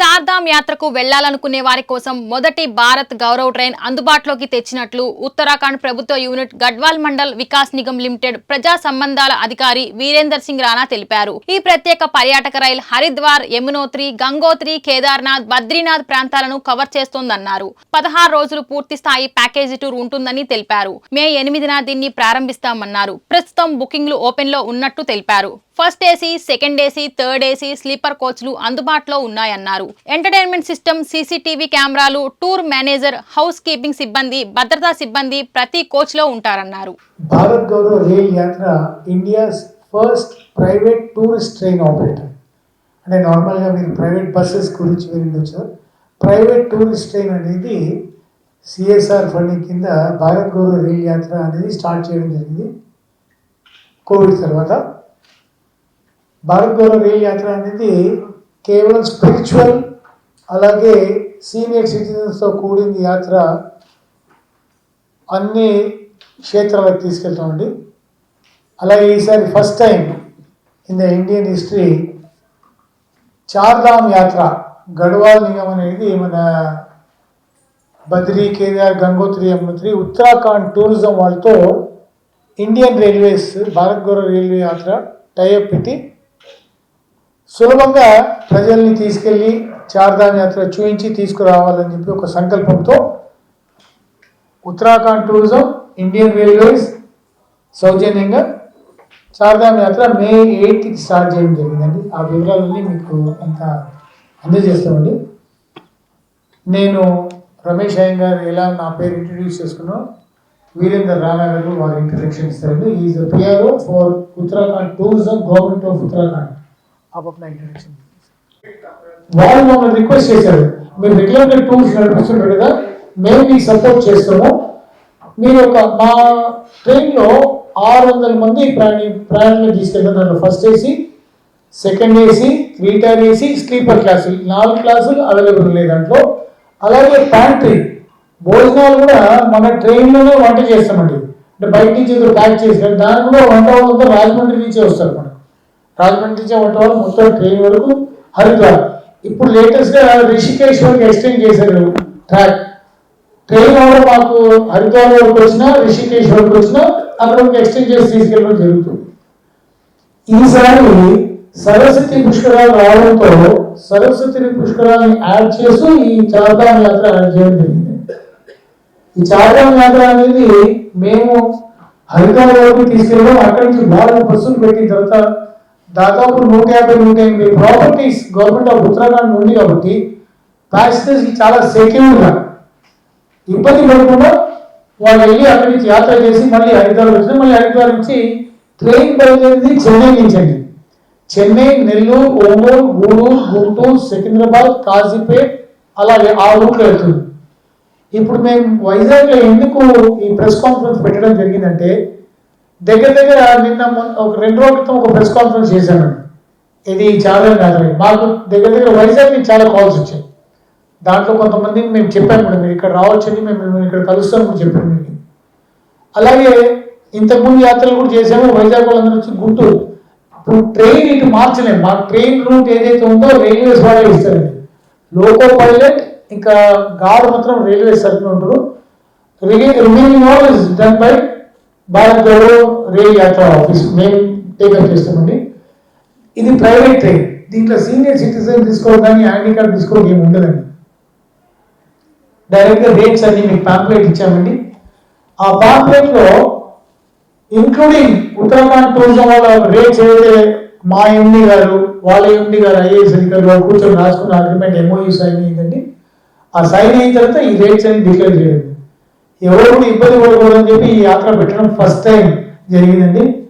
Tchau! Chardham యాత్రకు వెళ్ళాలనుకునే వారి కోసం మొదటి భారత్ గౌరవ్ ట్రైన్ అందుబాటులోకి తెచ్చినట్లు ఉత్తరాఖండ్ ప్రభుత్వ యూనిట్ గడ్వాల్ మండల్ వికాస్ నిగమ్ లిమిటెడ్ ప్రజా సంబంధాల అధికారి వీరేందర్ సింగ్ రాణా తెలిపారు. ఈ ప్రత్యేక పర్యాటక రైలు హరిద్వార్ యమునోత్రి గంగోత్రి కేదార్నాథ్ బద్రీనాథ్ ప్రాంతాలను కవర్ చేస్తోందన్నారు. పదహారు రోజులు పూర్తి స్థాయి ప్యాకేజీ టూర్ ఉంటుందని తెలిపారు. మే ఎనిమిదిన దీన్ని ప్రారంభిస్తామన్నారు. ప్రస్తుతం బుకింగ్లు ఓపెన్లో ఉన్నట్టు తెలిపారు. First AC second AC third AC sleeper కోచ్లు అందుబాటులో ఉన్నాయన్నారు. ఎంటర్టైన్మెంట్ సిస్టమ్ సీసీటీవీ కెమెరాలు టూర్ మేనేజర్ హౌస్ కీపింగ్ సిబ్బంది భద్రతా సిబ్బంది ప్రతి కోచ్లో ఉంటారన్నారు. Bharat Gaurav Rail Yatra India's first private tourist train operator. అంటే నార్మల్గా మీరు ప్రైవేట్ బస్సెస్ గురించి వినిండొచ్చు ప్రైవేట్ టూరిస్ట్ ట్రైన్ అనేది సిఎస్ఆర్ ఫండింగ్ కింద భారత్ గౌరవ రైల్ యాత్ర అనేది స్టార్ట్ చేయడం జరిగింది. కోవిడ్ తర్వాత. భారత్ గౌరవ రైల్ యాత్ర అనేది కేవలం స్పిరిచువల్ అలాగే సీనియర్ సిటిజన్స్తో కూడిన యాత్ర అన్ని క్షేత్రాలకు తీసుకెళ్తామండి. అలాగే ఈసారి first time in the Indian history Chardham Yatra Garhwal Nigam అనేది మన బద్రీ కేదార్ గంగోత్రి యమునోత్రి ఉత్తరాఖండ్ టూరిజం వాళ్ళతో Indian railways Bharat Gaurav railway Yatra tie up పెట్టి సులభంగా ప్రజల్ని తీసుకెళ్ళి చార్ధామ్ యాత్ర చూపించి తీసుకురావాలని చెప్పి ఒక సంకల్పంతో ఉత్తరాఖండ్ టూరిజం ఇండియన్ రైల్వేస్ సౌజన్యంగా చార్ధామ్ యాత్ర మే ఎయిట్కి స్టార్ట్ చేయడం జరిగిందండి. ఆ వివరాలన్నీ మీకు అంత అందజేస్తామండి. నేను రమేష్ అయ్యం గారు ఎలా నా పేరు ఇంట్రడ్యూస్ చేసుకున్నాను వీరేందర్ రాణా గారు వారి ఇంట్రడక్షన్ ఇస్తారండి. Is PRO for Uttarakhand tourism government of Uttarakhand introduction వాళ్ళు మమ్మల్ని రిక్వెస్ట్ చేశారు. మీరు రెగ్యులర్గా టూర్స్ నడిపిస్తుంటారు కదా మేము మీకు సపోర్ట్ చేస్తాము. మీరు ఒక మా ట్రైన్లో ఆరు వందల మంది ప్రయాణి ప్రయాణికులు తీసుకెళ్తారు దాంట్లో first AC second AC three AC sleeper క్లాసులు నాలుగు క్లాసులు అవైలబుల్ ఉన్నాయి దాంట్లో. అలాగే ప్యాంట్రీ భోజనాలు కూడా మన ట్రైన్లోనే వంట చేస్తామండి. అంటే బయట నుంచి ప్యాక్ చేసి దాని కూడా వంట వాళ్ళంతా రాజమండ్రి నుంచే వస్తారు మనం రాజమండ్రి నుంచి వంట వాళ్ళు మొత్తం ట్రైన్ వరకు హరిద్వార్. ఇప్పుడు లేటెస్ట్గా రిషికేష్ వరకు ఎక్స్టెండ్ చేశారు ట్రాక్ ట్రైన్ కూడా మాకు హరిద్వార్ వరకు వచ్చినా రిషికేశ్ వరకు వచ్చినా అక్కడ ఒక ఎక్స్టెండ్ చేసి తీసుకెళ్ళడం జరుగుతుంది. ఈసారి సరస్వతి పుష్కరాలు రావడంతో సరస్వతి పుష్కరాలని యాడ్ చేస్తూ ఈ చార్ధామ్ యాత్ర యాడ్ చేయడం జరిగింది. ఈ చార్ధామ్ యాత్ర అనేది మేము హరిద్వార్ వరకు తీసుకెళ్ళడం అక్కడి నుంచి భారత బస్సులు పెట్టిన తర్వాత దాదాపు నూట యాభై నూట ఎనభై ప్రాపర్టీస్ గవర్నమెంట్ ఆఫ్ ఉత్తరాఖండ్ ఉంది కాబట్టి ప్యాసింజర్స్ చాలా సెక్యూర్గా ఇబ్బంది పడకుండా వాళ్ళు వెళ్ళి అక్కడి నుంచి యాత్ర చేసి మళ్ళీ హరిద్వార్ వచ్చి మళ్ళీ హరిద్వార్ నుంచి ట్రైన్ బయలుదేరింది చెన్నై నుంచి అండి. చెన్నై నెల్లూరు ఒంగోలు గూడూరు గుంటూరు సికింద్రాబాద్ కాజీపేట్ అలాగే ఆ రూట్లో వెళ్తుంది. ఇప్పుడు మేము వైజాగ్లో ఎందుకు ఈ ప్రెస్ కాన్ఫరెన్స్ పెట్టడం జరిగిందంటే దగ్గర దగ్గర నిన్న ఒక రెండు రోజుల క్రితం ఒక ప్రెస్ కాన్ఫరెన్స్ చేశాను. ఇది చాలా కాదు మాకు దగ్గర దగ్గర వైజాగ్ నుంచి చాలా కాల్స్ వచ్చాయి. దాంట్లో కొంతమంది మేము చెప్పాము కూడా మీరు ఇక్కడ రావచ్చని మేము మిమ్మల్ని ఇక్కడ కలుస్తాం కూడా చెప్పాము మీకు అలాగే ఇంతకుముందు యాత్రలు కూడా చేసాము వైజాగ్ వాళ్ళందరూ వచ్చి గుంటూరు. ఇప్పుడు ట్రైన్ ఇటు మార్చలేము మా ట్రైన్ రూట్ ఏదైతే ఉందో రైల్వేస్ వాళ్ళే ఇస్తారండి లోకో పైలట్ ఇంకా గాడు మాత్రం రైల్వే సర్కిల్ ఉంటారు. Remaining all is done by Bharat Gaurav Rail Yatra office. మేము టేకప్ చేస్తామండి. ఇది ప్రైవేట్ ట్రైన్ దీంట్లో సీనియర్ సిటిజన్ తీసుకోవడం కానీ హ్యాండిక్యాప్ తీసుకోవడం ఏమి ఉండదండి. డైరెక్ట్గా రేట్స్ అన్ని మీకు పాంప్లెట్ ఇచ్చామండి. ఆ పాంప్లెట్లో ఇంక్లూడింగ్ ఉత్తరాఖండ్ టూరిజం వాళ్ళ రేట్స్ ఏదైతే మా ఎండి గారు వాళ్ళ ఎండి గారు ఐఏఎస్ అధికారులు కూర్చొని రాసుకున్న అగ్రిమెంట్ ఎంఓయూ సైన్ అయిందండి. ఆ సైన్ అయిన తర్వాత ఈ రేట్స్ అన్ని డిక్లేర్ చేయండి. ఎవరు కూడా ఇబ్బంది పడకూడదని చెప్పి ఈ యాత్ర పెట్టడం ఫస్ట్ టైం జరిగిందండి.